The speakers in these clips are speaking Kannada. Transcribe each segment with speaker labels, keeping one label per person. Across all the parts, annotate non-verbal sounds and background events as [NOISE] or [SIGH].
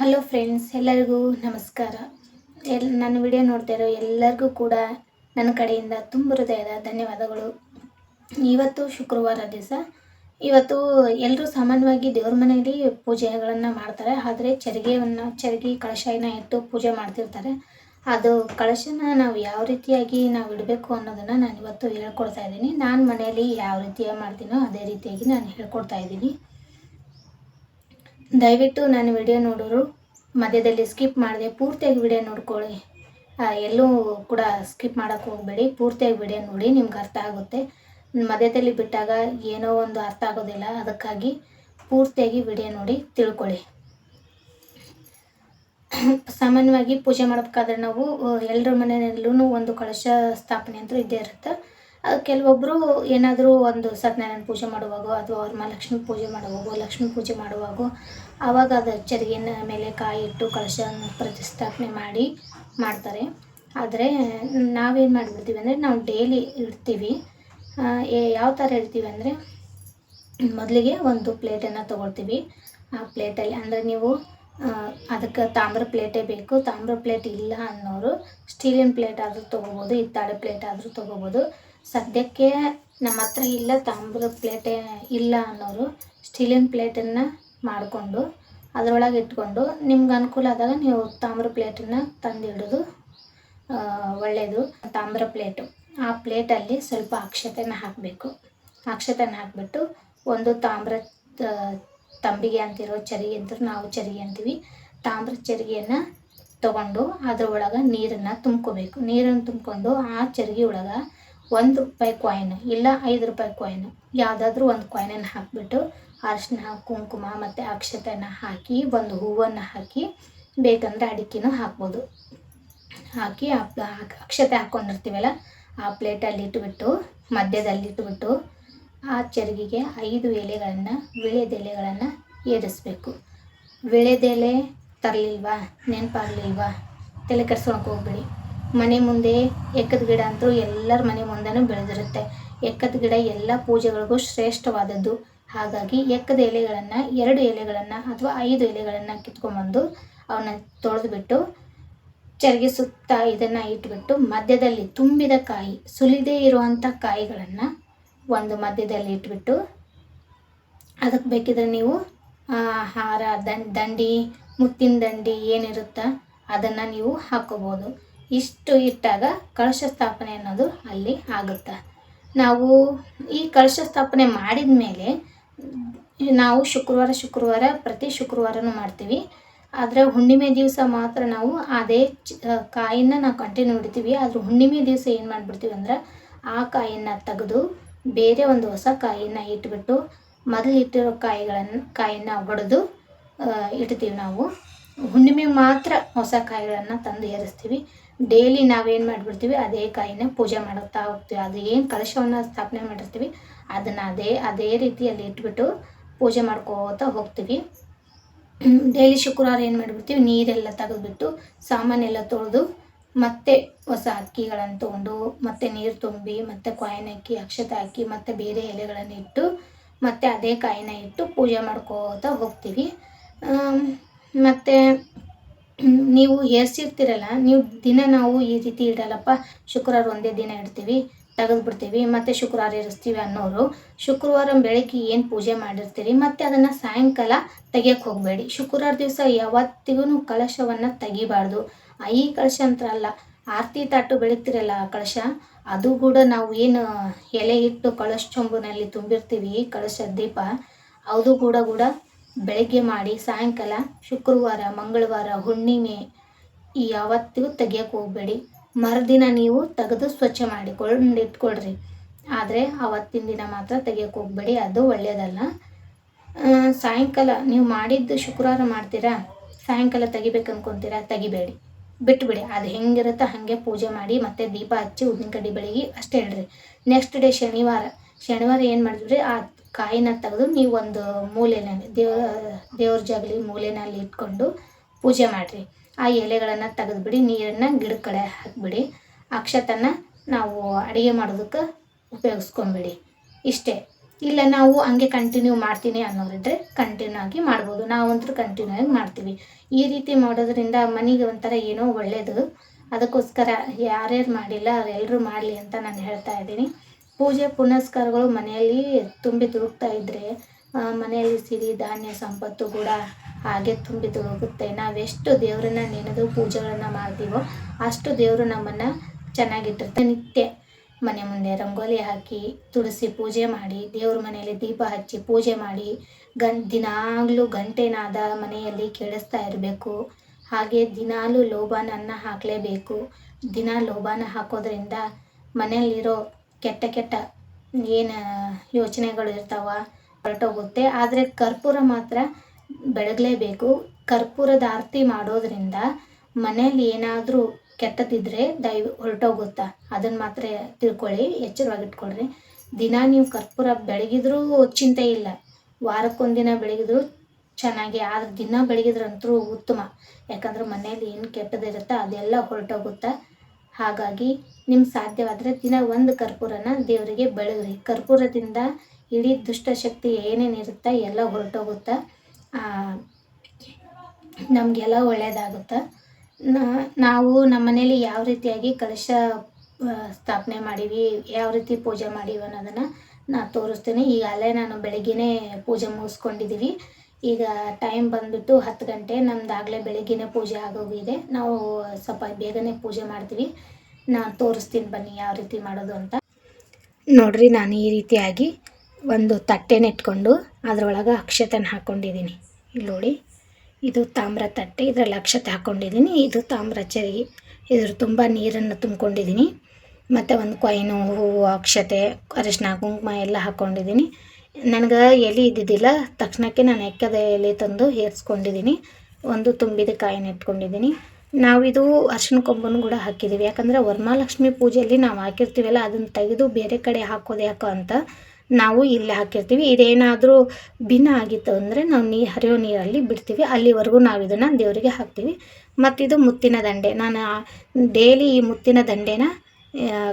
Speaker 1: ಹಲೋ ಫ್ರೆಂಡ್ಸ್ ಎಲ್ಲರಿಗೂ ನಮಸ್ಕಾರ. ಎಲ್, ನನ್ನ ವಿಡಿಯೋ ನೋಡ್ತಾ ಇರೋ ಎಲ್ಲರಿಗೂ ಕೂಡ ನನ್ನ ಕಡೆಯಿಂದ ತುಂಬ ಹೃದಯದ ಧನ್ಯವಾದಗಳು. ಇವತ್ತು ಶುಕ್ರವಾರ ದಿವಸ. ಇವತ್ತು ಎಲ್ಲರೂ ಸಾಮಾನ್ಯವಾಗಿ ದೇವ್ರ ಮನೆಯಲ್ಲಿ ಪೂಜೆಗಳನ್ನು ಮಾಡ್ತಾರೆ. ಆದರೆ ಚರಿಗೆಯನ್ನು, ಚರಿಗೆ ಕಳಶನ ಇಟ್ಟು ಪೂಜೆ ಮಾಡ್ತಿರ್ತಾರೆ. ಅದು ಕಳಶನ ನಾವು ಯಾವ ರೀತಿಯಾಗಿ ನಾವು ಇಡಬೇಕು ಅನ್ನೋದನ್ನು ನಾನು ಇವತ್ತು ಹೇಳ್ಕೊಡ್ತಾ ಇದ್ದೀನಿ. ನಾನು ಮನೆಯಲ್ಲಿ ಯಾವ ರೀತಿಯಾಗಿ ಮಾಡ್ತೀನೋ ಅದೇ ರೀತಿಯಾಗಿ ನಾನು ಹೇಳ್ಕೊಡ್ತಾ ಇದ್ದೀನಿ. ದಯವಿಟ್ಟು ನಾನು ವಿಡಿಯೋ ನೋಡೋರು ಮಧ್ಯದಲ್ಲಿ ಸ್ಕಿಪ್ ಮಾಡಿದೆ ಪೂರ್ತಿಯಾಗಿ ವಿಡಿಯೋ ನೋಡ್ಕೊಳ್ಳಿ. ಎಲ್ಲೂ ಕೂಡ ಸ್ಕಿಪ್ ಮಾಡೋಕ್ಕೆ ಹೋಗಬೇಡಿ. ಪೂರ್ತಿಯಾಗಿ ವಿಡಿಯೋ ನೋಡಿ, ನಿಮ್ಗೆ ಅರ್ಥ ಆಗುತ್ತೆ. ಮಧ್ಯದಲ್ಲಿ ಬಿಟ್ಟಾಗ ಏನೋ ಒಂದು ಅರ್ಥ ಆಗೋದಿಲ್ಲ. ಅದಕ್ಕಾಗಿ ಪೂರ್ತಿಯಾಗಿ ವಿಡಿಯೋ ನೋಡಿ ತಿಳ್ಕೊಳ್ಳಿ. ಸಾಮಾನ್ಯವಾಗಿ ಪೂಜೆ ಮಾಡಬೇಕಾದ್ರೆ ನಾವು ಎಲ್ಲರ ಮನೆಯಲ್ಲೂ ಒಂದು ಕಳಶ ಸ್ಥಾಪನೆ ಅಂತೂ ಇದ್ದೇ ಇರುತ್ತೆ. ಕೆಲವೊಬ್ಬರು ಏನಾದರೂ ಒಂದು ಸತ್ಯನಾರಾಯಣ ಪೂಜೆ ಮಾಡುವಾಗ ಅಥವಾ ಅವ್ರ ಮಹಾಲಕ್ಷ್ಮಿ ಪೂಜೆ ಮಾಡುವಾಗ ಲಕ್ಷ್ಮಿ ಪೂಜೆ ಮಾಡುವಾಗ ಆವಾಗ ಅದು ಚರಿಗೆನ ಮೇಲೆ ಕಾಯಿ ಇಟ್ಟು ಕಳಶ ಪ್ರತಿಷ್ಠಾಪನೆ ಮಾಡಿ ಮಾಡ್ತಾರೆ. ಆದರೆ ನಾವೇನು ಮಾಡಿಬಿಡ್ತೀವಿ ಅಂದರೆ ನಾವು ಡೈಲಿ ಇಡ್ತೀವಿ. ಯಾವ ಥರ ಇಡ್ತೀವಿ ಅಂದರೆ ಮೊದಲಿಗೆ ಒಂದು ಪ್ಲೇಟನ್ನು ತೊಗೊಳ್ತೀವಿ. ಆ ಪ್ಲೇಟಲ್ಲಿ ಅಂದರೆ ನೀವು ಅದಕ್ಕೆ ತಾಮ್ರ ಪ್ಲೇಟೇ ಬೇಕು. ತಾಮ್ರ ಪ್ಲೇಟ್ ಇಲ್ಲ ಅನ್ನೋರು, ಸ್ಟೀಲಿನ ಪ್ಲೇಟ್ ಆದರೂ ತೊಗೋಬೋದು, ಹಿತ್ತಾಳೆ ಪ್ಲೇಟ್ ಆದರೂ ತೊಗೋಬೋದು. ಸದ್ಯಕ್ಕೆ ನಮ್ಮ ಹತ್ರ ಇಲ್ಲ ತಾಮ್ರದ ಪ್ಲೇಟೇ ಇಲ್ಲ ಅನ್ನೋರು ಸ್ಟೀಲಿನ ಪ್ಲೇಟನ್ನು ಮಾಡಿಕೊಂಡು ಅದರೊಳಗೆ ಇಟ್ಕೊಂಡು ನಿಮ್ಗೆ ಅನುಕೂಲ ಆದಾಗ ನೀವು ತಾಮ್ರ ಪ್ಲೇಟನ್ನು ತಂದಿಡೋದು ಒಳ್ಳೆಯದು ತಾಮ್ರ ಪ್ಲೇಟು. ಆ ಪ್ಲೇಟಲ್ಲಿ ಸ್ವಲ್ಪ ಅಕ್ಷತೆನ ಹಾಕಬೇಕು. ಅಕ್ಷತೆನ ಹಾಕಿಬಿಟ್ಟು ಒಂದು ತಾಮ್ರ ತಂಬಿಗೆ ಅಂತಿರೋ ಚರಿಗೆ ಅಂತ ನಾವು ಚರಿಗೆ ಅಂತೀವಿ. ತಾಮ್ರ ಚರಿಗೆಯನ್ನು ತಗೊಂಡು ಅದರೊಳಗೆ ನೀರನ್ನು ತುಂಬ್ಕೋಬೇಕು. ನೀರನ್ನು ತುಂಬಿಕೊಂಡು ಆ ಚರಿಗೆ ಒಳಗೆ ಒಂದು ರೂಪಾಯಿ ಕಾಯಿನ್ ಇಲ್ಲ ಐದು ರೂಪಾಯಿ ಕಾಯಿನ್ ಯಾವುದಾದ್ರೂ ಒಂದು ಕಾಯಿನನ್ನು ಹಾಕಿಬಿಟ್ಟು ಅರಿಶಿನ ಕುಂಕುಮ ಮತ್ತು ಅಕ್ಷತೆನ ಹಾಕಿ, ಒಂದು ಹೂವನ್ನು ಹಾಕಿ, ಬೇಕಂದ್ರೆ ಅಡಿಕೆನೂ ಹಾಕ್ಬೋದು. ಹಾಕಿ ಅಕ್ಷತೆ ಹಾಕ್ಕೊಂಡಿರ್ತೀವಲ್ಲ ಆ ಪ್ಲೇಟಲ್ಲಿ ಇಟ್ಬಿಟ್ಟು, ಮಧ್ಯದಲ್ಲಿ ಇಟ್ಬಿಟ್ಟು, ಆ ಚರಿಗೆಗೆ ಐದು ಎಲೆಗಳನ್ನು ವಿಳೆದೆಲೆಗಳನ್ನು ಏರಿಸ್ಬೇಕು. ವಿಳೆದೆಲೆ ತರಲಿಲ್ವಾ, ನೆನಪಾಗಲಿಲ್ವಾ? ತಲೆ ಕೆಡ್ಸ್ಕೊಳಕ್ಕೆ ಹೋಗ್ಬೇಡಿ. ಮನೆ ಮುಂದೆ ಎಕ್ಕದ ಗಿಡ ಅಂತೂ ಎಲ್ಲರ ಮನೆ ಮುಂದೆನೂ ಬೆಳೆದಿರುತ್ತೆ. ಎಕ್ಕದ ಗಿಡ ಎಲ್ಲ ಪೂಜೆಗಳಿಗೂ ಶ್ರೇಷ್ಠವಾದದ್ದು. ಹಾಗಾಗಿ ಎಕ್ಕದ ಎಲೆಗಳನ್ನು, ಎರಡು ಎಲೆಗಳನ್ನು ಅಥವಾ ಐದು ಎಲೆಗಳನ್ನು ಕಿತ್ಕೊಂಡ್ಬಂದು ಅವನ್ನ ತೊಳೆದುಬಿಟ್ಟು ಚರಿಗೆ ಸುತ್ತ ಇದನ್ನು ಇಟ್ಬಿಟ್ಟು ಮಧ್ಯದಲ್ಲಿ ತುಂಬಿದ ಕಾಯಿ, ಸುಲಿದೇ ಇರುವಂಥ ಕಾಯಿಗಳನ್ನು ಒಂದು ಮಧ್ಯದಲ್ಲಿ ಇಟ್ಬಿಟ್ಟು ಅದಕ್ಕೆ ಬೇಕಿದ್ರೆ ನೀವು ಹಾರ, ದಂಡಿ ಮುತ್ತಿನ ದಂಡಿ ಏನಿರುತ್ತಾ ಅದನ್ನು ನೀವು ಹಾಕೋಬೋದು ಇಷ್ಟು ಇಟ್ಟಾಗ ಕಳಶ ಸ್ಥಾಪನೆ ಅನ್ನೋದು ಅಲ್ಲಿ ಆಗುತ್ತೆ. ನಾವು ಈ ಕಳಶ ಸ್ಥಾಪನೆ ಮಾಡಿದ ಮೇಲೆ ನಾವು ಶುಕ್ರವಾರ ಶುಕ್ರವಾರ, ಪ್ರತಿ ಶುಕ್ರವಾರನೂ ಮಾಡ್ತೀವಿ. ಆದರೆ ಹುಣ್ಣಿಮೆ ದಿವಸ ಮಾತ್ರ ನಾವು ಅದೇ ಕಾಯಿನ ನಾವು ಕಂಟಿನ್ಯೂ ಇಡ್ತೀವಿ. ಆದರೆ ಹುಣ್ಣಿಮೆ ದಿವಸ ಏನು ಮಾಡಿಬಿಡ್ತೀವಿ ಅಂದ್ರೆ ಆ ಕಾಯಿನ ತೆಗೆದು ಬೇರೆ ಒಂದು ಹೊಸ ಕಾಯಿನ ಇಟ್ಬಿಟ್ಟು ಮೊದಲು ಇಟ್ಟಿರೋ ಕಾಯಿಗಳನ್ನು, ಕಾಯಿನ ಒಡೆದು ಇಡ್ತೀವಿ ನಾವು. ಹುಣ್ಣಿಮೆ ಮಾತ್ರ ಹೊಸ ಕಾಯಿಗಳನ್ನು ತಂದು ಏರಿಸ್ತೀವಿ. ಡೈಲಿ ನಾವೇನು ಮಾಡಿಬಿಡ್ತೀವಿ, ಅದೇ ಕಾಯಿನ ಪೂಜೆ ಮಾಡುತ್ತಾ ಹೋಗ್ತೀವಿ. ಅದು ಏನು ಕಲಶವನ್ನು ಸ್ಥಾಪನೆ ಮಾಡಿರ್ತೀವಿ, ಅದನ್ನು ಅದೇ ಅದೇ ರೀತಿಯಲ್ಲಿ ಇಟ್ಬಿಟ್ಟು ಪೂಜೆ ಮಾಡ್ಕೋತಾ ಹೋಗ್ತೀವಿ. [CLEARS THROAT] ಡೈಲಿ ಶುಕ್ರವಾರ ಏನು ಮಾಡಿಬಿಡ್ತೀವಿ, ನೀರೆಲ್ಲ ತೆಗೆದುಬಿಟ್ಟು ಸಾಮಾನೆಲ್ಲ ತೊಳೆದು ಮತ್ತೆ ಹೊಸ ಅಕ್ಕಿಗಳನ್ನು ತೊಗೊಂಡು, ಮತ್ತೆ ನೀರು ತುಂಬಿ, ಮತ್ತೆ ಕಾಯಿನ ಹಾಕಿ, ಅಕ್ಷತೆ ಹಾಕಿ, ಮತ್ತೆ ಬೇರೆ ಎಲೆಗಳನ್ನು ಇಟ್ಟು, ಮತ್ತೆ ಅದೇ ಕಾಯಿನ ಇಟ್ಟು ಪೂಜೆ ಮಾಡ್ಕೋತಾ ಹೋಗ್ತೀವಿ. ಮತ್ತು ನೀವು ಏರ್ಸಿರ್ತೀರಲ್ಲ ನೀವು ದಿನ ನಾವು ಈ ರೀತಿ ಇಡಲ್ಲಪ್ಪ, ಶುಕ್ರವಾರ ಒಂದೇ ದಿನ ಇಡ್ತೀವಿ ತೆಗೆದು ಬಿಡ್ತೀವಿ ಮತ್ತು ಶುಕ್ರವಾರ ಇರಿಸ್ತೀವಿ ಅನ್ನೋರು, ಶುಕ್ರವಾರ ಬೆಳಗ್ಗೆ ಏನು ಪೂಜೆ ಮಾಡಿರ್ತೀರಿ, ಮತ್ತು ಅದನ್ನು ಸಾಯಂಕಾಲ ತೆಗಿಯೋಕ್ಕೆ ಹೋಗಬೇಡಿ. ಶುಕ್ರವಾರ ದಿವಸ ಯಾವತ್ತಿಗೂ ಕಳಶವನ್ನು ತೆಗಿಬಾರ್ದು. ಈ ಕಳಶ ಅಂತ ಅಲ್ಲ, ಆರತಿ ತಾಟು ಬೆಳಿತೀರಲ್ಲ ಆ ಕಳಶ, ಅದು ಕೂಡ ನಾವು ಏನು, ಎಲೆ ಇಟ್ಟು ಕಳಶ ಚೊಂಬುನಲ್ಲಿ ತುಂಬಿರ್ತೀವಿ ಕಳಶ ದೀಪ, ಅದು ಕೂಡ ಕೂಡ ಬೆಳಗ್ಗೆ ಮಾಡಿ ಸಾಯಂಕಾಲ ಶುಕ್ರವಾರ, ಮಂಗಳವಾರ, ಹುಣ್ಣಿಮೆ ಯಾವತ್ತಿಗೂ ತೆಗಿಯೋಕೆ ಹೋಗಬೇಡಿ. ಮರುದಿನ ನೀವು ತೆಗೆದು ಸ್ವಚ್ಛ ಮಾಡಿಕೊಂಡು ಇಟ್ಕೊಳ್ರಿ. ಆದರೆ ಆವತ್ತಿನ ದಿನ ಮಾತ್ರ ತೆಗಿಯೋಕೆ ಹೋಗಬೇಡಿ, ಅದು ಒಳ್ಳೆಯದಲ್ಲ ಸಾಯಂಕಾಲ ನೀವು ಮಾಡಿದ್ದು ಶುಕ್ರವಾರ ಮಾಡ್ತೀರಾ? ಸಾಯಂಕಾಲ ತೆಗಿಬೇಕು ಅನ್ಕೊತೀರಾ ತೆಗಿಬೇಡಿ. ಬಿಟ್ಬಿಡಿ, ಅದು ಹೆಂಗಿರುತ್ತೋ ಹಾಗೆ ಪೂಜೆ ಮಾಡಿ ಮತ್ತೆ ದೀಪ ಹಚ್ಚಿ ಉದ್ದಿನ ಕಡ್ಡಿ ಬೆಳಗ್ಗೆ ಅಷ್ಟೇ ಹೇಳ್ರಿ. ನೆಕ್ಸ್ಟ್ ಡೇ ಶನಿವಾರ. ಶನಿವಾರ ಏನು ಮಾಡಿದ್ರಿ? ಆ ಕಾಯಿನ ತೆಗೆದು ನೀವು ಒಂದು ಮೂಲೆಯಲ್ಲಿ ದೇವ ದೇವ್ರ ಜಾಗಲಿ ಮೂಲೆಯಲ್ಲಿ ಇಟ್ಕೊಂಡು ಪೂಜೆ ಮಾಡಿರಿ. ಆ ಎಲೆಗಳನ್ನು ತೆಗೆದುಬಿಡಿ, ನೀರನ್ನು ಗಿಡ ಕಡೆ ಹಾಕಿಬಿಡಿ. ಅಕ್ಷತನ ನಾವು ಅಡುಗೆ ಮಾಡೋದಕ್ಕೆ ಉಪಯೋಗಿಸ್ಕೊಂಬಿಡಿ. ಇಷ್ಟೇ. ಇಲ್ಲ ನಾವು ಹಂಗೆ ಕಂಟಿನ್ಯೂ ಮಾಡ್ತೀನಿ ಅನ್ನೋರಿದ್ರೆ ಕಂಟಿನ್ಯೂ ಆಗಿ ಮಾಡ್ಬೋದು. ನಾವಂತೂ ಕಂಟಿನ್ಯೂ ಆಗಿ ಮಾಡ್ತೀವಿ. ಈ ರೀತಿ ಮಾಡೋದ್ರಿಂದ ಮನೆಗೆ ಒಂಥರ ಏನೋ ಒಳ್ಳೆಯದು ಅದಕ್ಕೋಸ್ಕರ ಯಾರ್ಯಾರು ಮಾಡಿಲ್ಲ ಅವರೆಲ್ಲರೂ ಮಾಡಲಿ ಅಂತ ನಾನು ಹೇಳ್ತಾ ಇದ್ದೀನಿ. ಪೂಜೆ ಪುನಸ್ಕಾರಗಳು ಮನೆಯಲ್ಲಿ ತುಂಬಿ ತುಳುಕ್ತಾ ಇದ್ದರೆ ಮನೆಯಲ್ಲಿ ಸಿರಿ, ಧಾನ್ಯ, ಸಂಪತ್ತು ಕೂಡ ಹಾಗೆ ತುಂಬಿ ತುಳುಕುತ್ತೆ ನಾವೆಷ್ಟು ದೇವರನ್ನ ನೆನೆದು ಪೂಜೆಗಳನ್ನು ಮಾಡ್ತೀವೋ ಅಷ್ಟು ದೇವರು ನಮ್ಮನ್ನು ಚೆನ್ನಾಗಿಟ್ಟಿರ್ತಾರೆ. ನಿತ್ಯ ಮನೆ ಮುಂದೆ ರಂಗೋಲಿ ಹಾಕಿ ತುಳಸಿ ಪೂಜೆ ಮಾಡಿ, ದೇವ್ರ ಮನೆಯಲ್ಲಿ ದೀಪ ಹಚ್ಚಿ ಪೂಜೆ ಮಾಡಿ, ಗಂ, ದಿನಾಗಲೂ ಗಂಟೆನಾದ ಮನೆಯಲ್ಲಿ ಕೇಳಿಸ್ತಾ ಇರಬೇಕು. ಹಾಗೆ ದಿನಾಲೂ ಲೋಬಾನನ್ನು ಹಾಕಲೇಬೇಕು. ದಿನ ಲೋಬಾನ ಹಾಕೋದ್ರಿಂದ ಮನೆಯಲ್ಲಿರೋ ಕೆಟ್ಟ ಕೆಟ್ಟ ಏನು ಯೋಚನೆಗಳು ಇರ್ತಾವ ಹೊರಟೋಗುತ್ತೆ. ಆದರೆ ಕರ್ಪೂರ ಮಾತ್ರ ಬೆಳಗಲೇಬೇಕು. ಕರ್ಪೂರದ ಆರತಿ ಮಾಡೋದ್ರಿಂದ ಮನೇಲಿ ಏನಾದರೂ ಕೆಟ್ಟದಿದ್ದರೆ ದಯ ಹೊರಟೋಗುತ್ತಾ? ಅದನ್ನು ಮಾತ್ರ ತಿಳ್ಕೊಳ್ಳಿ, ಎಚ್ಚರವಾಗಿಟ್ಕೊಳ್ರಿ. ದಿನ ನೀವು ಕರ್ಪೂರ ಬೆಳಗಿದ್ರೂ ಚಿಂತೆ ಇಲ್ಲ. ವಾರಕ್ಕೊಂದಿನ ಬೆಳಗಿದ್ರು ಚೆನ್ನಾಗಿ, ಆದ್ರೆ ದಿನ ಬೆಳಗಿದ್ರಂತೂ ಉತ್ತಮ. ಯಾಕಂದ್ರೆ ಮನೇಲಿ ಏನು ಕೆಟ್ಟದಿರುತ್ತೆ ಅದೆಲ್ಲ ಹೊರಟೋಗುತ್ತಾ? ಹಾಗಾಗಿ ನಿಮ್ಗೆ ಸಾಧ್ಯವಾದರೆ ದಿನ ಒಂದು ಕರ್ಪೂರನ ದೇವರಿಗೆ ಬೆಳಗ್ರಿ. ಕರ್ಪೂರದಿಂದ ಇಡೀ ದುಷ್ಟಶಕ್ತಿ ಏನೇನಿರುತ್ತೆ ಎಲ್ಲ ಹೊರಟೋಗುತ್ತೆ. ನಮಗೆಲ್ಲ ಒಳ್ಳೆಯದಾಗುತ್ತೆ ನಾವು ನಮ್ಮ ಮನೇಲಿ ಯಾವ ರೀತಿಯಾಗಿ ಕಲಶ ಸ್ಥಾಪನೆ ಮಾಡೀವಿ, ಯಾವ ರೀತಿ ಪೂಜೆ ಮಾಡೀವಿ ಅನ್ನೋದನ್ನು ನಾನು ತೋರಿಸ್ತೀನಿ. ಈಗಾಗಲೇ ನಾನು ಬೆಳಗ್ಗೆನೇ ಪೂಜೆ ಮುಗಿಸ್ಕೊಂಡಿದ್ದೀವಿ ಈಗ ಟೈಮ್ ಬಂದ್ಬಿಟ್ಟು ಹತ್ತು ಗಂಟೆ, ನಮ್ದಾಗಲೇ ಬೆಳಗ್ಗಿನ ಪೂಜೆ ಆಗೋಗಿದೆ. ನಾವು ಸ್ವಲ್ಪ ಬೇಗನೆ ಪೂಜೆ ಮಾಡ್ತೀವಿ. ನಾನು ತೋರಿಸ್ತೀನಿ ಬನ್ನಿ ಯಾವ ರೀತಿ ಮಾಡೋದು ಅಂತ. ನೋಡ್ರಿ, ನಾನು ಈ ರೀತಿಯಾಗಿ ಒಂದು ತಟ್ಟೆನ ಇಟ್ಕೊಂಡು ಅದರೊಳಗೆ ಅಕ್ಷತೆನ ಹಾಕ್ಕೊಂಡಿದ್ದೀನಿ ಇಲ್ಲಿ ನೋಡಿ, ಇದು ತಾಮ್ರ ತಟ್ಟೆ, ಇದರಲ್ಲಿ ಅಕ್ಷತೆ ಹಾಕ್ಕೊಂಡಿದ್ದೀನಿ ಇದು ತಾಮ್ರ ಚರಿ ಇದ್ರ ತುಂಬ ನೀರನ್ನು ತುಂಬ್ಕೊಂಡಿದ್ದೀನಿ. ಮತ್ತು ಒಂದು ಕೊಯ್ನು, ಹೂವು, ಅಕ್ಷತೆ, ಅರಿಶಿನ, ಕುಂಕುಮ ಎಲ್ಲ ಹಾಕ್ಕೊಂಡಿದ್ದೀನಿ ನನಗೆ ಎಲೆ ಇದ್ದಿದ್ದಿಲ್ಲ, ತಕ್ಷಣಕ್ಕೆ ನಾನು ಎಕ್ಕದ ಎಲೆ ತಂದು ಹೇರಿಸ್ಕೊಂಡಿದ್ದೀನಿ ಒಂದು ತುಂಬಿದ ಕಾಯಿನ ಇಟ್ಕೊಂಡಿದ್ದೀನಿ ನಾವಿದು ಅರ್ಶಿನ ಕೊಂಬನ್ನು ಕೂಡ ಹಾಕಿದ್ದೀವಿ ಯಾಕಂದರೆ ವರಮಹಾಲಕ್ಷ್ಮಿ ಪೂಜೆಯಲ್ಲಿ ನಾವು ಹಾಕಿರ್ತೀವಲ್ಲ, ಅದನ್ನು ತೆಗೆದು ಬೇರೆ ಕಡೆ ಹಾಕೋದು ಯಾಕೋ ಅಂತ ನಾವು ಇಲ್ಲಿ ಹಾಕಿರ್ತೀವಿ. ಇದೇನಾದರೂ ಭಿನ್ನ ಆಗಿತ್ತು ಅಂದರೆ ನಾವು ನೀರು ಹರಿಯೋ ನೀರಲ್ಲಿ ಬಿಡ್ತೀವಿ. ಅಲ್ಲಿವರೆಗೂ ನಾವು ಇದನ್ನು ದೇವರಿಗೆ ಹಾಕ್ತೀವಿ. ಮತ್ತಿದು ಮುತ್ತಿನ ದಂಡೆ. ನಾನು ಡೈಲಿ ಈ ಮುತ್ತಿನ ದಂಡೆನ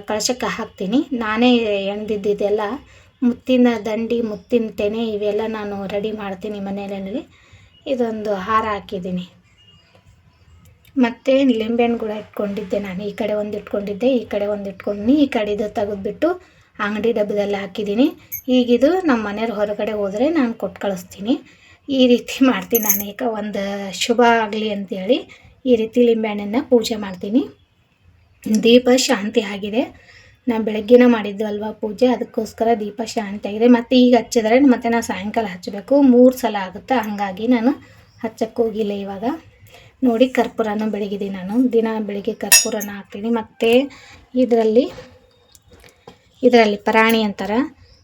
Speaker 1: ಕಳಶಕ್ಕೆ ಹಾಕ್ತೀನಿ. ನಾನೇ ಎಣ್ದಿದ್ದೆಲ್ಲ ಮುತ್ತಿನ ದಂಡಿ, ಮುತ್ತಿನ ತೆನೆ ಇವೆಲ್ಲ ನಾನು ರೆಡಿ ಮಾಡ್ತೀನಿ ಮನೆಯಲ್ಲಿ ಇದೊಂದು ಹಾರ ಹಾಕಿದ್ದೀನಿ. ಮತ್ತು ಲಿಂಬೆಹಣ್ಣು ಕೂಡ ಇಟ್ಕೊಂಡಿದ್ದೆ ನಾನು. ಈ ಕಡೆ ಒಂದು ಇಟ್ಕೊಂಡಿದ್ದೆ, ಈ ಕಡೆ ಒಂದು ಇಟ್ಕೊಂಡಿನಿ. ಈ ಕಡೆ ಇದು ತೆಗೆದುಬಿಟ್ಟು ಅಂಗಡಿ ಡಬ್ಬದಲ್ಲಿ ಹಾಕಿದ್ದೀನಿ. ಈಗಿದು ನಮ್ಮ ಮನೆಯವ್ರ ಹೊರಗಡೆ ಹೋದರೆ ನಾನು ಕೊಟ್ಟು ಕಳಿಸ್ತೀನಿ. ಈ ರೀತಿ [LAUGHS] ಮಾಡ್ತೀನಿ ನಾನು. ಈಗ ಒಂದು ಶುಭ ಆಗಲಿ ಅಂತೇಳಿ ಈ ರೀತಿ ಲಿಂಬೆಹಣ್ಣನ್ನು ಪೂಜೆ ಮಾಡ್ತೀನಿ. ದೀಪ ಶಾಂತಿ ಆಗಿದೆ. ನಾನು ಬೆಳಗ್ಗೆನ ಮಾಡಿದ್ದು ಅಲ್ವಾ ಪೂಜೆ, ಅದಕ್ಕೋಸ್ಕರ ದೀಪ ಶಾಂತ ಇದೆ ಮತ್ತು ಈಗ ಹಚ್ಚಿದ್ರೆ, ಮತ್ತೆ ನಾನು ಸಾಯಂಕಾಲ ಹಚ್ಚಬೇಕು. ಮೂರು ಸಲ ಆಗುತ್ತೆ? ಹಾಗಾಗಿ ನಾನು ಹಚ್ಚಕ್ಕೆ ಹೋಗಿಲ್ಲ ಇವಾಗ. ನೋಡಿ, ಕರ್ಪೂರನ ಬೆಳಗಿದ್ದೀನಿ ನಾನು. ದಿನ ಬೆಳಿಗ್ಗೆ ಕರ್ಪೂರನ ಹಾಕ್ತೀನಿ. ಮತ್ತು ಇದರಲ್ಲಿ ಇದರಲ್ಲಿ ಪರಾಣಿ ಅಂತಾರೆ,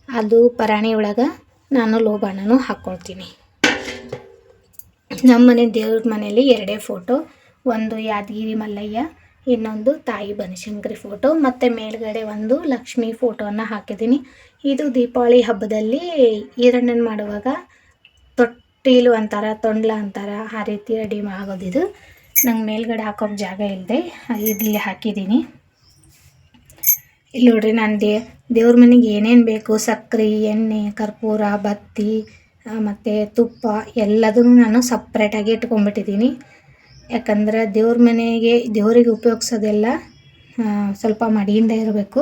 Speaker 1: ಅದು ಪರಾಣಿ ಒಳಗೆ ನಾನು ಲೋಬಾಣನೂ ಹಾಕ್ಕೊಳ್ತೀನಿ ನಮ್ಮ ಮನೆ ದೇವ್ರ ಮನೆಯಲ್ಲಿ ಎರಡೇ ಫೋಟೋ. ಒಂದು ಯಾದಗಿರಿ ಮಲ್ಲಯ್ಯ ಇನ್ನೊಂದು ತಾಯಿ ಬನಶಂಕರಿ ಫೋಟೋ ಮತ್ತು ಮೇಲ್ಗಡೆ ಒಂದು ಲಕ್ಷ್ಮಿ ಫೋಟೋವನ್ನು ಹಾಕಿದ್ದೀನಿ. ಇದು ದೀಪಾವಳಿ ಹಬ್ಬದಲ್ಲಿ ಈರಣ್ಣನ ಮಾಡುವಾಗ ತೊಟ್ಟಿಲು ಅಂತಾರೆ, ತೊಂಡ್ಲ ಅಂತಾರೆ, ಆ ರೀತಿ ರೆಡಿ ಆಗೋದಿದು ನಂಗೆ ಮೇಲ್ಗಡೆ ಹಾಕೋಕ್ಕೆ ಜಾಗ ಇಲ್ಲದೆ ಇಲ್ಲಿ ಹಾಕಿದ್ದೀನಿ. ಇಲ್ಲಿ ನೋಡ್ರಿ ನಾನು ದೇ, ದೇವ್ರ ಮನೆಗೆ ಏನೇನು ಬೇಕು ಸಕ್ಕರೆ ಎಣ್ಣೆ, ಕರ್ಪೂರ, ಬತ್ತಿ ಮತ್ತು ತುಪ್ಪ ಎಲ್ಲದನ್ನು ನಾನು ಸಪ್ರೇಟಾಗಿ ಇಟ್ಕೊಂಡ್ಬಿಟ್ಟಿದ್ದೀನಿ. ಯಾಕಂದ್ರೆ ದೇವ್ರ ಮನೆಗೆ, ದೇವರಿಗೆ ಉಪಯೋಗಿಸೋದೆಲ್ಲ ಸ್ವಲ್ಪ ಮಡಿಯಿಂದ ಇರಬೇಕು.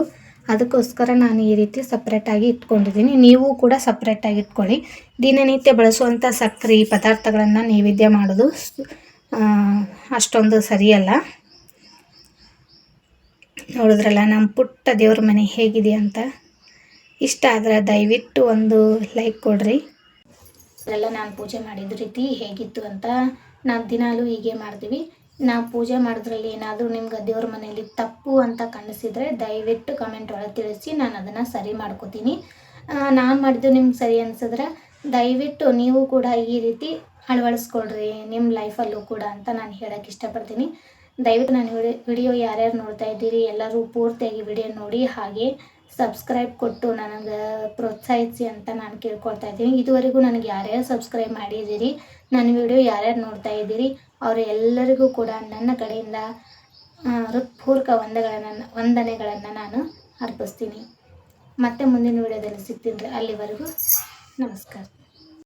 Speaker 1: ಅದಕ್ಕೋಸ್ಕರ ನಾನು ಈ ರೀತಿ ಸಪ್ರೇಟಾಗಿ ಇಟ್ಕೊಂಡಿದ್ದೀನಿ. ನೀವು ಕೂಡ ಸಪ್ರೇಟಾಗಿ ಇಟ್ಕೊಳ್ಳಿ. ದಿನನಿತ್ಯ ಬಳಸುವಂಥ ಸಕ್ಕರೆ ಪದಾರ್ಥಗಳನ್ನು ನೈವೇದ್ಯ ಮಾಡೋದು ಅಷ್ಟೊಂದು ಸರಿಯಲ್ಲ. ನೋಡಿದ್ರಲ್ಲ, ನಮ್ಮ ಪುಟ್ಟ ದೇವ್ರ ಮನೆ ಹೇಗಿದೆ ಅಂತ. ಇಷ್ಟ ಆದರೆ ದಯವಿಟ್ಟು ಒಂದು ಲೈಕ್ ಕೊಡ್ರಿ. ಎಲ್ಲ ನಾನು ಪೂಜೆ ಮಾಡಿದ ರೀತಿ ಹೇಗಿತ್ತು ಅಂತ ನಾವು ದಿನಾಲೂ ಹೀಗೆ ಮಾಡ್ತೀವಿ. ನಾವು ಪೂಜೆ ಮಾಡೋದ್ರಲ್ಲಿ ಏನಾದರೂ ನಿಮ್ಗೆ ದೇವ್ರ ಮನೆಯಲ್ಲಿ ತಪ್ಪು ಅಂತ ಕಾಣಿಸಿದ್ರೆ ದಯವಿಟ್ಟು ಕಮೆಂಟ್ ಒಳಗೆ ತಿಳಿಸಿ, ನಾನು ಅದನ್ನು ಸರಿ ಮಾಡ್ಕೋತೀನಿ. ನಾನು ಮಾಡಿದ್ದು ನಿಮ್ಗೆ ಸರಿ ಅನ್ಸಿದ್ರೆ ದಯವಿಟ್ಟು ನೀವು ಕೂಡ ಈ ರೀತಿ ಅಳವಡಿಸ್ಕೊಳ್ರಿ ನಿಮ್ಮ ಲೈಫಲ್ಲೂ ಕೂಡ ಅಂತ ನಾನು ಹೇಳೋಕ್ಕೆ ಇಷ್ಟಪಡ್ತೀನಿ. ದಯವಿಟ್ಟು ನಾನು ವಿಡಿಯೋ ಯಾರ್ಯಾರು ನೋಡ್ತಾ ಇದ್ದೀರಿ ಎಲ್ಲರೂ ಪೂರ್ತಿಯಾಗಿ ವಿಡಿಯೋ ನೋಡಿ ಹಾಗೆ ಸಬ್ಸ್ಕ್ರೈಬ್ ಕೊಟ್ಟು ನನಗೆ ಪ್ರೋತ್ಸಾಹಿಸಿ ಅಂತ ನಾನು ಕೇಳ್ಕೊಳ್ತಾ ಇದ್ದೀನಿ. ಇದುವರೆಗೂ ನನಗೆ ಯಾರ್ಯಾರು ಸಬ್ಸ್ಕ್ರೈಬ್ ಮಾಡಿದ್ದೀರಿ, ನನ್ನ ವಿಡಿಯೋ ಯಾರ್ಯಾರು ನೋಡ್ತಾ ಇದ್ದೀರಿ, ಅವರು ಎಲ್ಲರಿಗೂ ಕೂಡ ನನ್ನ ಕಡೆಯಿಂದ ಹೃತ್ಪೂರ್ವಕ ವಂದಗಳನ್ನು, ವಂದನೆಗಳನ್ನು ನಾನು ಅರ್ಪಿಸ್ತೀನಿ. ಮತ್ತೆ ಮುಂದಿನ ವಿಡಿಯೋದಲ್ಲಿ ಸಿಗ್ತೀನಿ ಅಲ್ಲಿವರೆಗೂ. ನಮಸ್ಕಾರ.